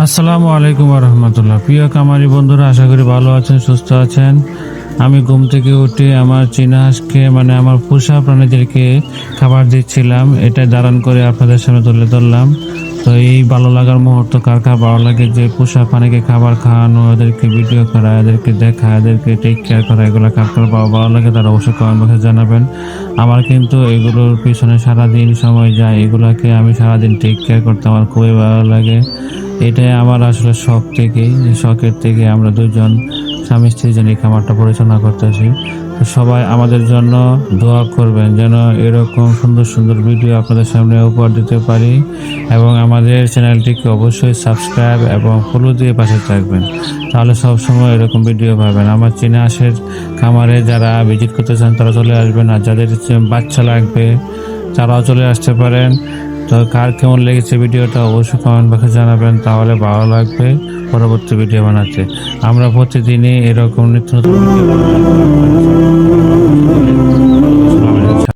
আসসালামু আলাইকুম রহমতুল্লাহ প্রিয় কামারি বন্ধুরা, আশা করি ভালো আছেন, সুস্থ আছেন। আমি ঘুম থেকে উঠে আমার চীনা মানে আমার পোষা প্রাণীদেরকে খাবার দিচ্ছিলাম। এটা দাঁড়ান করে আপনাদের সামনে তুলে ধরলাম। তো এই ভালো লাগার মুহূর্ত কার কার ভালো লাগে? যে পোষা প্রাণীকে খাবার খাওয়ানো ওদেরকে ভিডিও করা, এদেরকে দেখা, এদেরকে টেক কেয়ার করা, এগুলো কার কার ভালো ভালো লাগে তারা অবশ্যই কমেন্ট বক্সে জানাবেন। আমার কিন্তু এগুলোর পিছনে সারাদিন সময় যায়, এগুলাকে আমি সারাদিন টেক কেয়ার করতে আমার খুবই ভালো লাগে। এটাই আমার আসলে শখ থেকেই এই শখের থেকে আমরা দুজন স্বামী স্ত্রী এই খামারটা পরিচালনা করতেছি। সবাই আমাদের জন্য দোয়া করবেন যেন এরকম সুন্দর সুন্দর ভিডিও আপনাদের সামনে উপহার দিতে পারি এবং আমাদের চ্যানেলটিকে অবশ্যই সাবস্ক্রাইব এবং ফলো দিয়ে পাশে থাকবেন। তাহলে সবসময় এরকম ভিডিও পাবেন। আমার চীনা হাঁসের খামারে যারা ভিজিট করতে চান, তারা চলে আসবেন আর যাদের বাচ্চা লাগবে, তারাও চলে আসতে পারেন। তো কার কেমন লেগেছে ভিডিওটা অবশ্যই কমেন্ট বক্সে জানাবেন। তাহলে ভালো লাগবে পরবর্তী ভিডিও বানাতে। আমরা প্রতিদিনই এরকম নিত্য নতুন ভিডিও।